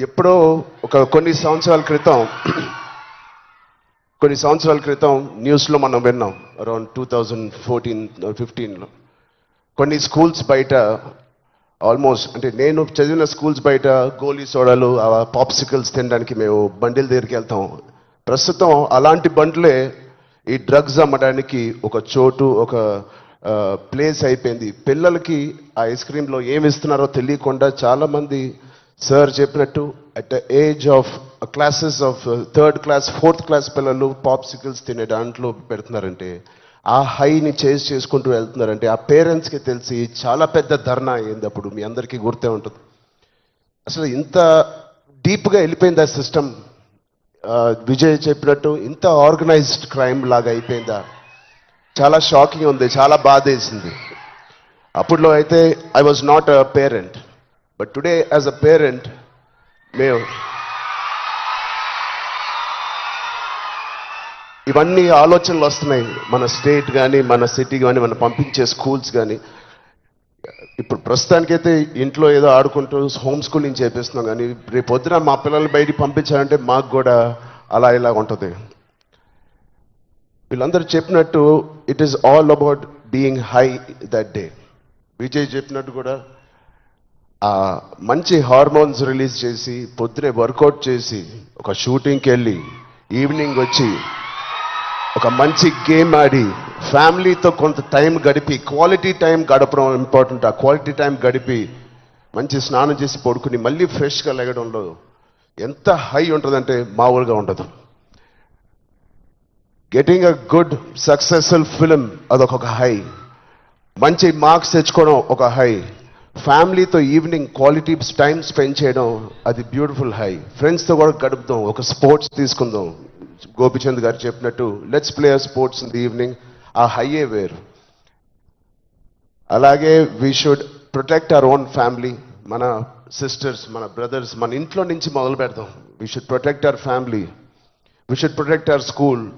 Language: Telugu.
ఎప్పుడో ఒక కొన్ని సంవత్సరాల క్రితం కొన్ని సంవత్సరాల క్రితం న్యూస్లో మనం విన్నాం అరౌండ్ టూ థౌజండ్ ఫోర్టీన్ ఫిఫ్టీన్లో. కొన్ని స్కూల్స్ బయట ఆల్మోస్ట్ అంటే నేను చదివిన స్కూల్స్ బయట గోలీ సోడాలు పాప్సికల్స్ తినడానికి మేము బండిల దగ్గరికి వెళ్తాం. ప్రస్తుతం అలాంటి బండ్లే ఈ డ్రగ్స్ అమ్మడానికి ఒక చోటు ఒక ప్లేస్ అయిపోయింది. పిల్లలకి ఆ ఐస్ క్రీమ్లో ఏమి ఇస్తున్నారో తెలియకుండా చాలామంది సార్ చెప్పినట్టు at the age of classes of third class fourth class పిల్లలు పాప్సికల్స్ తినే దాంట్లో పెడుతున్నారంటే ఆ హైని చేజ్ చేసుకుంటూ వెళ్తున్నారంటే ఆ పేరెంట్స్కి తెలిసి చాలా పెద్ద ధర్నా అయింది అప్పుడు మీ అందరికీ గుర్తే ఉంటుంది. అసలు ఇంత డీప్గా వెళ్ళిపోయిందా సిస్టమ్? విజయ్ చెప్పినట్టు ఇంత ఆర్గనైజ్డ్ క్రైమ్ లాగా అయిపోయిందా? చాలా షాకింగ్ ఉంది చాలా బాధ వేసింది అప్పుడులో అయితే I was not a parent but today as a parent మేము ఇవన్నీ ఆలోచనలు వస్తున్నాయి. మన స్టేట్ కానీ మన సిటీ కానీ మనం పంపించే స్కూల్స్ కానీ ఇప్పుడు ప్రస్తుతానికైతే ఇంట్లో ఏదో ఆడుకుంటూ హోమ్ స్కూలింగ్ చేపిస్తున్నాం కానీ రేపు పొద్దున మా పిల్లల్ని బయటికి పంపించాలంటే మాకు కూడా అలా ఇలా ఉంటుంది. వీళ్ళందరూ చెప్పినట్టు it is all about being high that day Vijay చెప్పినట్టు కూడా ఆ మంచి హార్మోన్స్ రిలీజ్ చేసి పొద్దునే వర్కౌట్ చేసి ఒక షూటింగ్కి వెళ్ళి ఈవినింగ్ వచ్చి ఒక మంచి గేమ్ ఆడి ఫ్యామిలీతో కొంత టైం గడిపి క్వాలిటీ టైం గడపడం ఇంపార్టెంట్. ఆ క్వాలిటీ టైం గడిపి మంచి స్నానం చేసి పడుకుని మళ్ళీ ఫ్రెష్గా లెగడంలో ఎంత హై ఉంటుందంటే మామూలుగా ఉండదు. Getting a good successful film అదొక హై. మంచి మార్క్స్ తెచ్చుకోవడం ఒక హై. ఫ్యామిలీతో ఈవినింగ్ క్వాలిటీ టైం స్పెండ్ చేయడం అది బ్యూటిఫుల్ హై. ఫ్రెండ్స్తో కూడా గడుపుదాం. ఒక స్పోర్ట్స్ తీసుకుందాం. గోపిచంద్ గారు చెప్పినట్టు let's play sports in the evening ఆ హైయే వేరు. అలాగే we should protect our own family మన సిస్టర్స్ మన బ్రదర్స్ మన ఇంట్లో నుంచి మొదలు పెడదాం. We should protect our family we should protect our school